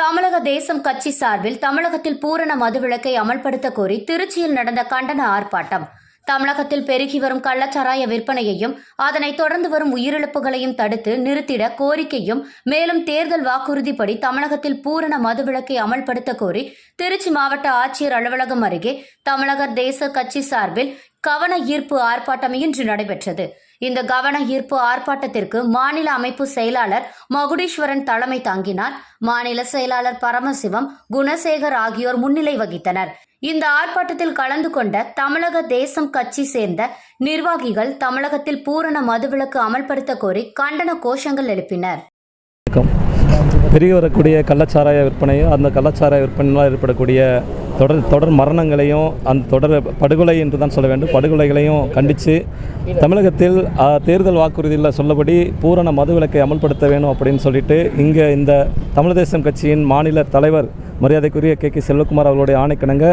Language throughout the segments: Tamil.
தமிழக தேசம் கட்சி சார்பில் தமிழகத்தில் பூரண மதுவிலக்கை அமல்படுத்த கோரி திருச்சியில் நடந்த கண்டன ஆர்ப்பாட்டம். தமிழகத்தில் பெருகி வரும் கள்ளச்சாராய விற்பனையையும் அதனைத் தொடர்ந்து வரும் உயிரிழப்புகளையும் தடுத்து நிறுத்திட கோரிக்கையும் மேலும் தேர்தல் வாக்குறுதிப்படி தமிழகத்தில் பூரண மதுவிலக்கை அமல்படுத்த கோரி திருச்சி மாவட்ட ஆட்சியர் அலுவலகம் அருகே தமிழக தேச கட்சி சார்பில் கவன ஈர்ப்பு ஆர்ப்பாட்டம் இன்று நடைபெற்றது. இந்த கவன ஈர்ப்பு ஆர்ப்பாட்டத்திற்கு மாநில அமைப்பு செயலாளர் மகுடீஸ்வரன் தலைமை தாங்கினார். மாநில செயலாளர் பரமசிவம் குணசேகர் ஆகியோர் முன்னிலை வகித்தனர். இந்த ஆர்ப்பாட்டத்தில் கலந்து கொண்ட தமிழக தேசம் கட்சி சேர்ந்த நிர்வாகிகள் தமிழகத்தில் பூரண மதுவிலக்கு அமல்படுத்த கோரி கண்டன கோஷங்கள் எழுப்பினர். பெருகி வரக்கூடிய கள்ளச்சாராய விற்பனையும் அந்த கள்ளச்சாராய விற்பனையால் ஏற்படக்கூடிய தொடர் தொடர் மரணங்களையும் அந்த தொடர் படுகொலை என்று தான் சொல்ல வேண்டும். படுகொலைகளையும் கண்டித்து தமிழகத்தில் தேர்தல் வாக்குறுதியில் சொல்லபடி பூரண மதுவிலக்கை அமல்படுத்த வேணும் அப்படின்னு சொல்லிட்டு இங்கே இந்த தமிழ் தேசம் கட்சியின் மாநில தலைவர் மரியாதைக்குரிய கே கே செல்வகுமார் அவர்களுடைய ஆணைக்கிணங்க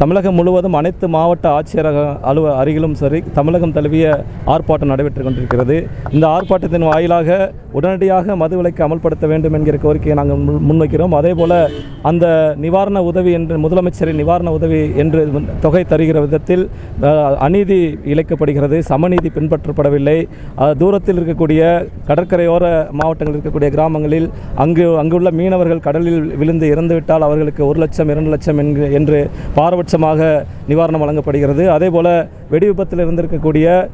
தமிழகம் முழுவதும் அனைத்து மாவட்ட ஆட்சியரக அலுவ அருகிலும் சரி தமிழகம் தழுவிய ஆர்ப்பாட்டம் நடைபெற்று கொண்டிருக்கிறது. இந்த ஆர்ப்பாட்டத்தின் வாயிலாக உடனடியாக மதுவிலக்கு அமல்படுத்த வேண்டும் என்கிற கோரிக்கையை நாங்கள் முன்- முன்வைக்கிறோம். அதே போல அந்த நிவாரண உதவி என்று முதலமைச்சரின் நிவாரண உதவி என்று தொகை தருகிற விதத்தில் அநீதி இழைக்கப்படுகிறது சமநீதி பின்பற்றப்படவில்லை. தூரத்தில் இருக்கக்கூடிய கடற்கரையோர மாவட்டங்களில் இருக்கக்கூடிய கிராமங்களில் அங்கு அங்குள்ள மீனவர்கள் கடலில் விழுந்து இறந்துவிட்டால் அவர்களுக்கு ஒரு லட்சம் இரண்டு லட்சம் என்று என்று பாரபட்சமாக நிவாரணம் வழங்கப்படுகிறது. அதே போல் வெடி விபத்தில் இருந்திருக்கக்கூடிய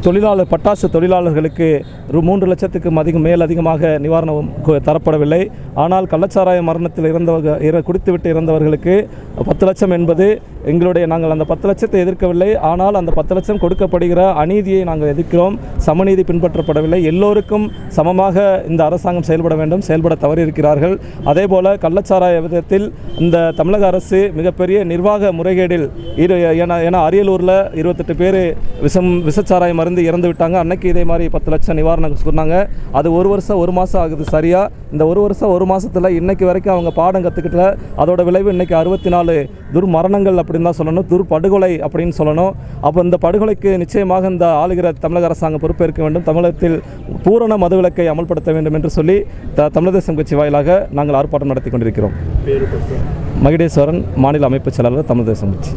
தொழிலாளர் பட்டாசு தொழிலாளர்களுக்கு மூன்று லட்சத்துக்கும் அதிகம் மேல் அதிகமாக நிவாரணம் கு- தரப்படவில்லை. ஆனால் கள்ளச்சாராய மரணத்தில் இறந்தவர்கள் இற குடித்துவிட்டு இறந்தவர்களுக்கு பத்து லட்சம் என்பது எங்களுடைய நாங்கள் அந்த பத்து லட்சத்தை எதிர்க்கவில்லை. ஆனால் அந்த பத்து லட்சம் கொடுக்கப்படுகிற அநீதியை நாங்கள் எதிர்க்கிறோம். சமநீதி பின்பற்றப்படவில்லை. எல்லோருக்கும் சமமாக இந்த அரசாங்கம் செயல்பட வேண்டும். செயல்பட தவறியிருக்கிறார்கள். அதே போல் கள்ளச்சாராய விதத்தில் இந்த தமிழக அரசு மிகப்பெரிய நிர்வாக முறைகேடில் இரு என ஏன்னா அரியலூரில் இருபத்தெட்டு பேர் விஷம் விஷச்சாராய மருந்து இறந்து விட்டாங்க. அன்னைக்கு இதே மாதிரி பத்து லட்சம் நிவாரணம் சொன்னாங்க. அது ஒரு வருஷம் ஒரு மாதம் ஆகுது சரியா? இந்த ஒரு வருஷம் ஒரு மாதத்தில் இன்னைக்கு வரைக்கும் அவங்க பாடம் கற்றுக்கிட்டல அதோட விளைவு இன்னைக்கு அறுபத்தி நாலு துர்மரணங்கள் அப்படின்னு தான் சொல்லணும். துர்படுகொலை அப்படின்னு சொல்லணும். அப்போ இந்த படுகொலைக்கு நிச்சயமாக இந்த ஆளுகிற தமிழக அரசாங்கம் பொறுப்பேற்க வேண்டும். தமிழகத்தில் பூரண மதுவிலக்கை அமல்படுத்த வேண்டும் என்று சொல்லி த தமிழ் தேசம் கட்சி வாயிலாக நாங்கள் ஆர்ப்பாட்டம் நடத்தி கொண்டிருக்கிறோம். மகிடேஸ்வரன் மாநில அமைப்பு செயலாளர் தமிழ் தேசம். கட்சி